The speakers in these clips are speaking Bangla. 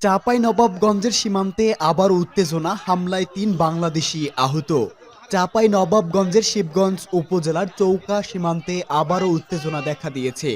চাপাই নবাবগঞ্জের সীমান্তে আবার উত্তেজনা হামলায় তিন বাংলাদেশি আহত। চাপাই নবাবগঞ্জের শিবগঞ্জ উপজেলার চৌকা সীমান্তে আবারও উত্তেজনা দেখা দিয়েছে।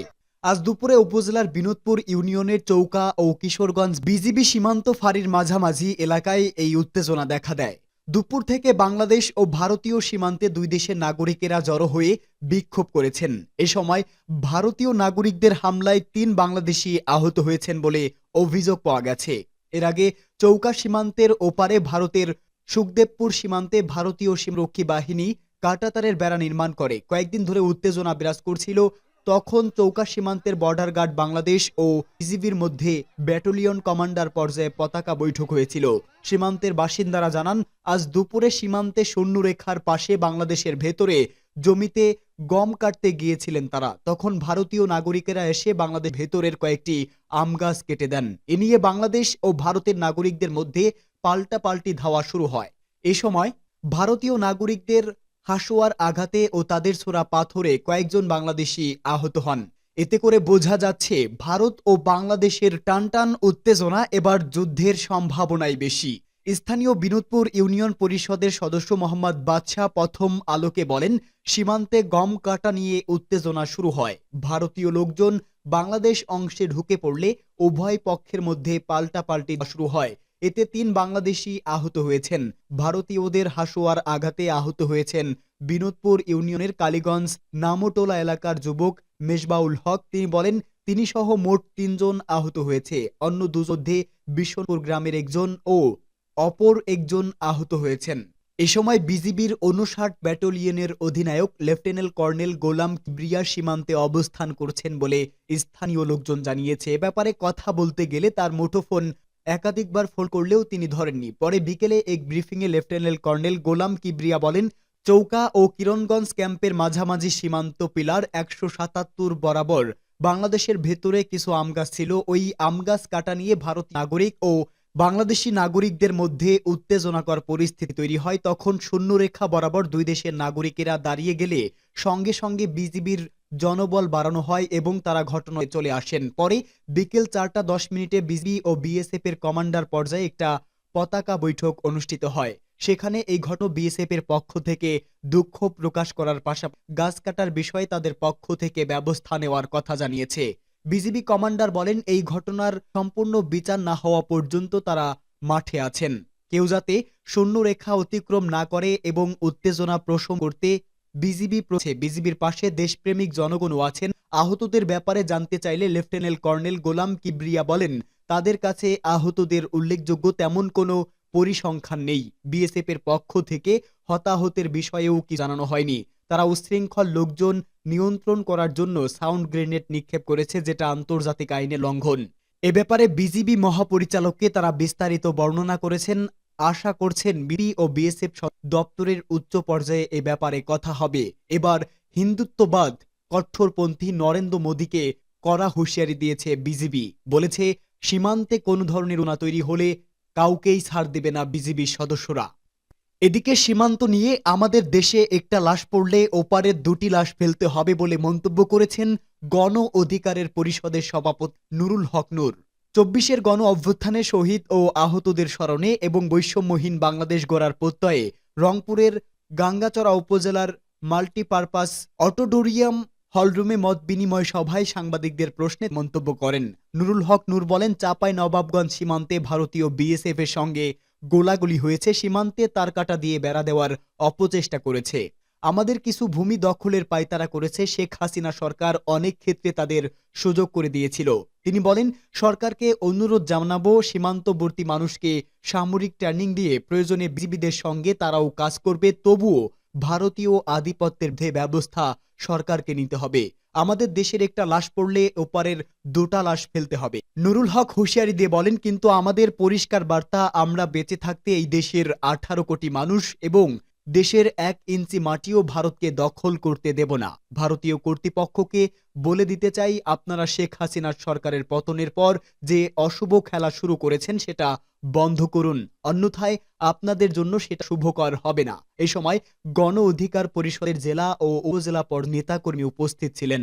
আজ দুপুরে উপজেলার বিনোদপুর ইউনিয়নের চৌকা ও কিশোরগঞ্জ বিজিবি সীমান্ত ফাঁড়ির মাঝামাঝি এলাকায় এই উত্তেজনা দেখা দেয়। দুপুর থেকে বাংলাদেশ ও ভারতীয় সীমান্তে দুই দেশের নাগরিকেরা জড়ো হয়ে বিক্ষোভ করেছেন। এ সময় ভারতীয় নাগরিকদের হামলায় তিন বাংলাদেশি আহত হয়েছেন বলে অভিযোগ পাওয়া গেছে। এর আগে চৌকা সীমান্তের ওপারে ভারতের সুখদেবপুর সীমান্তে ভারতীয় সীমরক্ষী বাহিনী কাটাতারের বেড়া নির্মাণ করে। কয়েকদিন ধরে উত্তেজনা বিরাজ করছিল তখন চৌকা সীমান্তের বর্ডার গার্ড বাংলাদেশ ও বিজিবির মধ্যে ব্যাটালিয়ন কমান্ডার পর্যায়ে পতাকা বৈঠক হয়েছিল। সীমান্তের বাসিন্দারা জানান, আজ দুপুরে সীমান্তে সৈন্যরেখার পাশে বাংলাদেশের ভেতরে জমিতে গম কাটতে গিয়েছিলেন তারা। তখন ভারতীয় নাগরিকেরা এসে বাংলাদেশ ভেতরের কয়েকটি আম গাছ কেটে দেন। এ নিয়ে বাংলাদেশ ও ভারতের নাগরিকদের মধ্যে পাল্টাপাল্টি ধাওয়া শুরু হয়। এ সময় ভারতীয় নাগরিকদের হাসোয়ার আঘাতে ও তাদের ছোড়া পাথরে কয়েকজন বাংলাদেশি আহত হন। এতে করে বোঝা যাচ্ছে, ভারত ও বাংলাদেশের টানটান উত্তেজনা এবার যুদ্ধের সম্ভাবনাই বেশি। স্থানীয় বিনোদপুর ইউনিয়ন পরিষদের সদস্য মোহাম্মদ বাদশাহ প্রথম আলোকে বলেন, সীমান্তে গম কাটা নিয়ে উত্তেজনা শুরু হয়। ভারতীয় লোকজন বাংলাদেশ অংশে ঢুকে পড়লে উভয় পক্ষের মধ্যে পাল্টাপাল্টি শুরু হয়। এতে তিন বাংলাদেশি আহত হয়েছেন। ভারতীয়দের হাসোয়ার আঘাতে আহত হয়েছেন বিনোদপুর ইউনিয়নের কালীগঞ্জ নামোটোলা এলাকার যুবক মেজবাউল হক। তিনি বলেন তিনি সহ মোট তিনজন আহত হয়েছে। অন্য দুজধ্যে বিশ্বপুর গ্রামের একজন ও অপর একজন আহত হয়েছেন। এ সময় বিজিবির অনুষাট ব্যাটালিয়নের অধিনায়ক লেফটেন্যান্ট কর্নেল গোলাম কিবরিয়া সীমান্তে অবস্থান করছেন বলে স্থানীয় লোকজন জানিয়েছে। এ ব্যাপারে কথা বলতে গেলে তার মুঠোফোন একাধিকবার ফোন করলেও তিনি ধরেননি। পরে বিকেলে এক ব্রিফিংয়ে লেফটেন্যান্ট কর্নেল গোলাম কিবরিয়া বলেন, চৌকা ও কিরণগঞ্জ ক্যাম্পের মাঝামাঝি সীমান্ত পিলার একশো সাতাত্তর বরাবর বাংলাদেশের ভেতরে কিছু আম গাছ ছিল। ওই আম গাছ কাটা নিয়ে ভারত নাগরিক ও বাংলাদেশি নাগরিকদের মধ্যে উত্তেজনাকর পরিস্থিতি তৈরি হয়। তখন শূন্যরেখা বরাবর দুই দেশের নাগরিকেরা দাঁড়িয়ে গেলে সঙ্গে সঙ্গে বিজিবির জনবল বাড়ানো হয় এবং তারা ঘটনায় চলে আসেন। পরে বিকেল চারটা দশ মিনিটে বিজিবি ও বিএসএফ এর কমান্ডার পর্যায়ে একটা পতাকা বৈঠক অনুষ্ঠিত হয়। সেখানে এই ঘটনা বিএসএফ এর পক্ষ থেকে দুঃখ প্রকাশ করার পাশাপাশি গাছ কাটার বিষয়ে তাদের পক্ষ থেকে ব্যবস্থা নেওয়ার কথা জানিয়েছে। বিজিবি কমান্ডার বলেন, এই ঘটনার সম্পূর্ণ বিচার না হওয়া পর্যন্ত তারা মাঠে আছেন। কেউ যাতে শূন্যরেখা অতিক্রম না করে এবং উত্তেজনা প্রশম করতে বিজিবি প্রছে বিজিবির পাশে দেশপ্রেমিক জনগণও আছেন। আহতদের ব্যাপারে জানতে চাইলে লেফটেন্যান্ট কর্নেল গোলাম কিবরিয়া বলেন, তাদের কাছে আহতদের উল্লেখযোগ্য তেমন কোনো পরিসংখ্যান নেই। বিএসএফ এর পক্ষ থেকে হতাহতের বিষয়েও কি জানানো হয়নি। তারা উশৃঙ্খল লোকজন নিয়ন্ত্রণ করার জন্য সাউন্ড গ্রেনেড নিক্ষেপ করেছে, যেটা আন্তর্জাতিক আইনে লঙ্ঘন। এ ব্যাপারে বিজিবি মহাপরিচালককে তারা বিস্তারিত বর্ণনা করেছেন আশা করছেন বিডি ও বিএসএফ দপ্তরের উচ্চ পর্যায়ে এ ব্যাপারে কথা হবে। এবার হিন্দুত্ববাদ কঠোরপন্থী নরেন্দ্র মোদীকে কড়া হুঁশিয়ারি দিয়েছে বিজিবি। বলেছে, সীমান্তে কোনো ধরনের উনা তৈরি হলে কাউকেই ছাড় দেবে না বিজিবির সদস্যরা। এদিকে সীমান্ত নিয়ে আমাদের দেশে একটা লাশ পড়লে ওপারের দুটি লাশ ফেলতে হবে বলে মন্তব্য করেছেন গণ অধিকারের পরিষদের সভাপতি নুরুল হক নূর। চব্বিশের গণ অভ্যুত্থানে শহীদ ও আহতদের স্মরণে এবং বৈষম্যহীন বাংলাদেশ গড়ার প্রত্যয়ে রংপুরের গাঙ্গাচড়া উপজেলার মাল্টিপারপাস অটোডোরিয়াম হলরুমে মত বিনিময় সভায় সাংবাদিকদের প্রশ্নে মন্তব্য করেন। নুরুল হক নূর বলেন, চাপাই নবাবগঞ্জ সীমান্তে ভারতীয় বিএসএফ এর সঙ্গে গোলাগুলি হয়েছে। সীমান্তে তার কাটা দিয়ে বেড়া দেওয়ার অপচেষ্টা করেছে। আমাদের কিছু ভূমি দখলের পায়তারা করেছে শেখ হাসিনা সরকার অনেক ক্ষেত্রে তাদের সুযোগ করে দিয়েছিল। তিনি বলেন, সরকারকে অনুরোধ জানাব, সীমান্তবর্তী মানুষকে সামরিক ট্রেনিং দিয়ে প্রয়োজনে বিজিবিদের সঙ্গে তারাও কাজ করবে, তবুও ভারতীয় আধিপত্যের বিরুদ্ধে ব্যবস্থা সরকারকে নিতে হবে। আমাদের দেশের একটা লাশ পড়লে ওপারের দুটা লাশ ফেলতে হবে। নুরুল হক হুঁশিয়ারি দিয়ে বলেন, কিন্তু আমাদের পরিষ্কার বার্তা, আমরা বেঁচে থাকতে এই দেশের আঠারো কোটি মানুষ এবং দেশের এক ইঞ্চি মাটিও ভারতকে দখল করতে দেব না। ভারতীয় কর্তৃপক্ষকে বলে দিতে চাই আপনারা শেখ হাসিনার সরকারের পতনের পর যে অশুভ খেলা শুরু করেছেন সেটা বন্ধ করুন। অন্যথায় আপনাদের জন্য সেটা শুভকর হবে না। এ সময় গণ অধিকার পরিষদের জেলা ও উপজেলা পর নেতাকর্মী উপস্থিত ছিলেন।